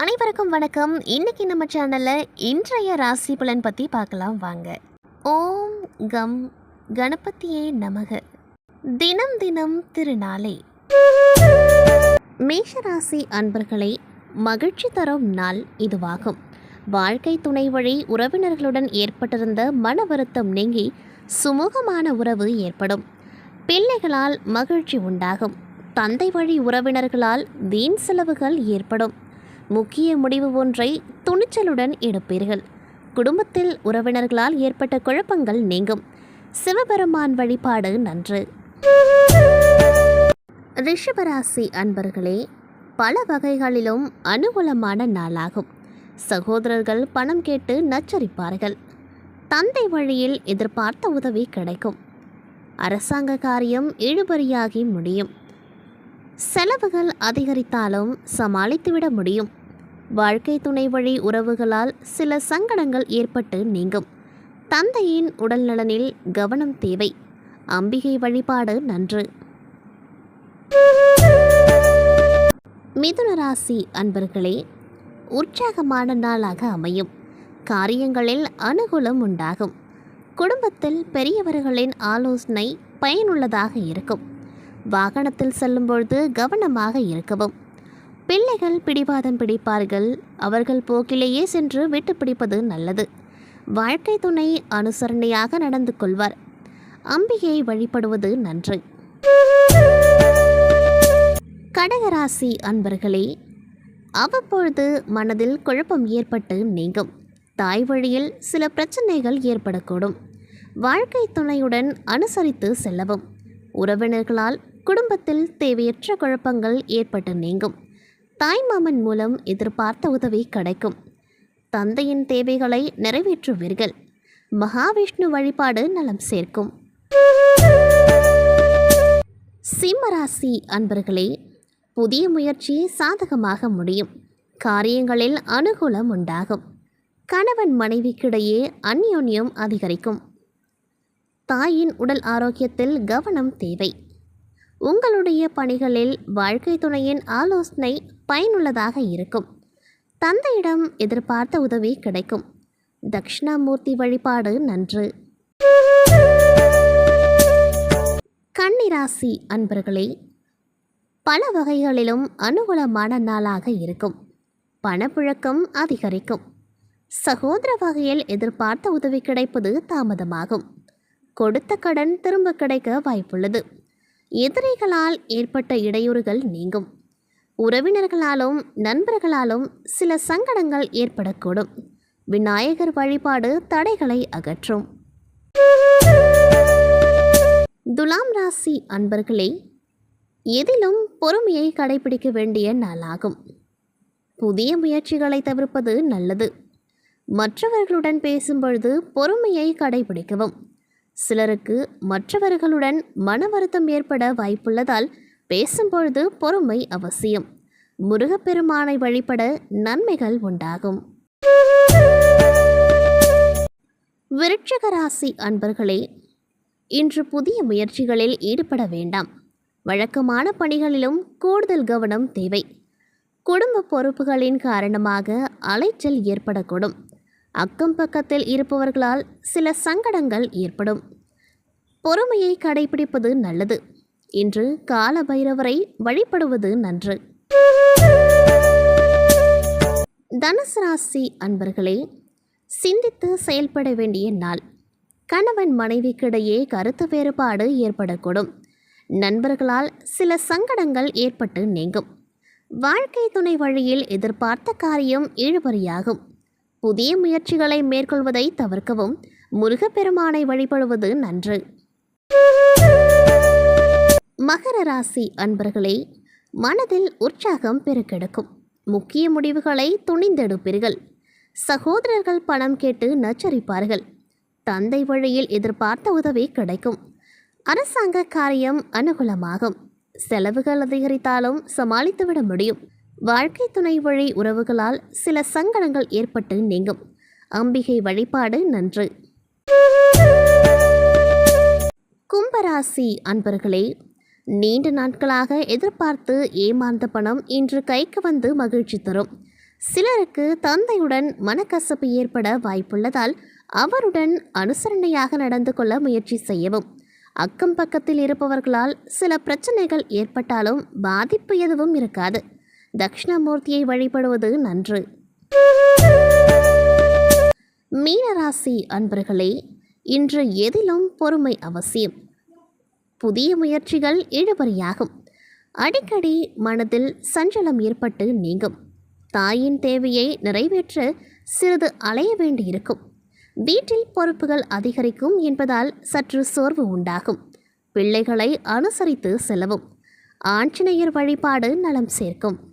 அனைவருக்கும் வணக்கம். இன்னைக்கு நம்ம சேனலில் இன்றைய ராசி பலன் பற்றி பார்க்கலாம் வாங்க. ஓம் கம் கணபதியே நமக. தினம் தினம் திருநாளை. மேஷராசி அன்பர்களை மகிழ்ச்சி தரும் நாள் இதுவாகும். வாழ்க்கை துணை வழி உறவினர்களுடன் ஏற்பட்டிருந்த மன வருத்தம் நீங்கி சுமூகமான உறவு ஏற்படும். பிள்ளைகளால் மகிழ்ச்சி உண்டாகும். தந்தை வழி உறவினர்களால் வீண் செலவுகள் ஏற்படும். முக்கிய முடிவு ஒன்றை துணிச்சலுடன் எடுப்பீர்கள். குடும்பத்தில் உறவினர்களால் ஏற்பட்ட குழப்பங்கள் நீங்கும். சிவபெருமான் வழிபாடு நன்று. ரிஷபராசி அன்பர்களே பல வகைகளிலும் அனுகூலமான நாளாகும். சகோதரர்கள் பணம் கேட்டு நச்சரிப்பார்கள். தந்தை வழியில் எதிர்பார்த்த உதவி கிடைக்கும். அரசாங்க காரியம் இழுபறியாகி முடியும். செலவுகள் அதிகரித்தாலும் சமாளித்துவிட முடியும். வாழ்க்கை துணை வழி உறவுகளால் சில சங்கடங்கள் ஏற்பட்டு நீங்கும். தந்தையின் உடல்நலனில் கவனம் தேவை. அம்பிகை வழிபாடு நன்று. மிதுன ராசி அன்பர்களே உற்சாகமான நாளாக அமையும். காரியங்களில் அனுகூலம் உண்டாகும். குடும்பத்தில் பெரியவர்களின் ஆலோசனை பயனுள்ளதாக இருக்கும். வாகனத்தில் செல்லும்பொழுது கவனமாக இருக்கவும். பிள்ளைகள் பிடிவாதம் பிடிப்பார்கள். அவர்கள் போக்கிலேயே சென்று விட்டு பிடிப்பது நல்லது. வாழ்க்கை துணை அனுசரணையாக நடந்து கொள்வார். அம்பிகை வழிபடுவது நன்று. கடகராசி அன்பர்களே அவ்வப்பொழுது மனதில் குழப்பம் ஏற்பட்டு நீங்கும். தாய் வழியில் சில பிரச்சனைகள் ஏற்படக்கூடும். வாழ்க்கை துணையுடன் அனுசரித்து செல்லவும். உறவினர்களால் குடும்பத்தில் தேவையற்ற குழப்பங்கள் ஏற்பட்டு நீங்கும். தாய்மாமன் மூலம் எதிர்பார்த்த உதவி கிடைக்கும். தந்தையின் தேவைகளை நிறைவேற்றுவீர்கள். மகாவிஷ்ணு வழிபாடு நலம் சேர்க்கும். சிம்மராசி அன்பர்களே புதிய முயற்சி சாதகமாக முடியும். காரியங்களில் அனுகூலம் உண்டாகும். கணவன் மனைவிக்கிடையே அந்யோன்யம் அதிகரிக்கும். தாயின் உடல் ஆரோக்கியத்தில் கவனம் தேவை. உங்களுடைய பணிகளில் வாழ்க்கை துணையின் ஆலோசனை பயனுள்ளதாக இருக்கும். தந்தையிடம் எதிர்பார்த்த உதவி கிடைக்கும். தக்ஷணாமூர்த்தி வழிபாடு நன்று. கன்னிராசி அன்பர்களே பல வகைகளிலும் அனுகூலமான நாளாக இருக்கும். பணப்புழக்கம் அதிகரிக்கும். சகோதர வகையில் எதிர்பார்த்த உதவி கிடைப்பது தாமதமாகும். கொடுத்த கடன் திரும்ப கிடைக்க வாய்ப்புள்ளது. எதிரிகளால் ஏற்பட்ட இடையூறுகள் நீங்கும். உறவினர்களாலும் நண்பர்களாலும் சில சங்கடங்கள் ஏற்படக்கூடும். விநாயகர் வழிபாடு தடைகளை அகற்றும். துலாம் ராசி அன்பர்களே எதிலும் பொறுமையை கடைபிடிக்க வேண்டிய நாளாகும். புதிய முயற்சிகளை தவிர்ப்பது நல்லது. மற்றவர்களுடன் பேசும்பொழுது பொறுமையை கடைபிடிக்கவும். சிலருக்கு மற்றவர்களுடன் மன வருத்தம் ஏற்பட வாய்ப்புள்ளதால் பேசும்பொழுது பொறுமை அவசியம். முருகப்பெருமானை வழிபட நன்மைகள் உண்டாகும். விருட்சக ராசி அன்பர்களே இன்று புதிய முயற்சிகளில் ஈடுபட வேண்டாம். வழக்கமான பணிகளிலும் கூடுதல் கவனம் தேவை. குடும்ப பொறுப்புகளின் காரணமாக அலைச்சல் ஏற்படக்கூடும். அக்கம் பக்கத்தில் இருப்பவர்களால் சில சங்கடங்கள் ஏற்படும். பொறுமையை கடைபிடிப்பது நல்லது. இன்று கால பைரவரை வழிபடுவது நன்று. தனுசு ராசி அன்பர்களே சிந்தித்து செயல்பட வேண்டிய நாள். கணவன் மனைவிக்கிடையே கருத்து வேறுபாடு ஏற்படக்கூடும். நண்பர்களால் சில சங்கடங்கள் ஏற்பட்டு நீங்கும். வாழ்க்கை துணை வழியில் எதிர்பார்த்த காரியம் இழுபறியாகும். புதிய முயற்சிகளை மேற்கொள்வதை தவிர்க்கவும் முருகப்பெருமானை வழிபடுவது நன்று. மகர ராசி அன்பர்களே மனதில் உற்சாகம் பெருக்கெடுக்கும். முக்கிய முடிவுகளை துணிந்தெடுப்பீர்கள். சகோதரர்கள் பணம் கேட்டு நச்சரிப்பார்கள். தந்தை வழியில் எதிர்பார்த்த உதவி கிடைக்கும். அரசாங்க காரியம் அனுகூலமாகும். செலவுகள் அதிகரித்தாலும் சமாளித்துவிட முடியும். வாழ்க்கை துணை வழி உறவுகளால் சில சங்கடங்கள் ஏற்பட்டு நீங்கும். அம்பிகை வழிபாடு நன்று. கும்பராசி அன்பர்களே நீண்ட நாட்களாக எதிர்பார்த்து ஏமாந்த பணம் இன்று கைக்கு வந்து மகிழ்ச்சி தரும். சிலருக்கு தந்தையுடன் மனக்கசப்பு ஏற்பட வாய்ப்புள்ளதால் அவருடன் அனுசரணையாக நடந்து கொள்ள முயற்சி செய்யவும். அக்கம் பக்கத்தில் இருப்பவர்களால் சில பிரச்சனைகள் ஏற்பட்டாலும் பாதிப்பு எதுவும் இருக்காது. தக்ஷணமூர்த்தியை வழிபடுவது நன்று. மீனராசி அன்பர்களே இன்று எதிலும் பொறுமை அவசியம். புதிய முயற்சிகள் இழுபறியாகும். அடிக்கடி மனதில் சஞ்சலம் ஏற்பட்டு நீங்கும். தாயின் தேவையை நிறைவேற்ற சிறிது அலைய வேண்டியிருக்கும். வீட்டில் பொறுப்புகள் அதிகரிக்கும் என்பதால் சற்று சோர்வு உண்டாகும். பிள்ளைகளை அனுசரித்து செல்லவும். ஆஞ்சநேயர் வழிபாடு நலம் சேர்க்கும்.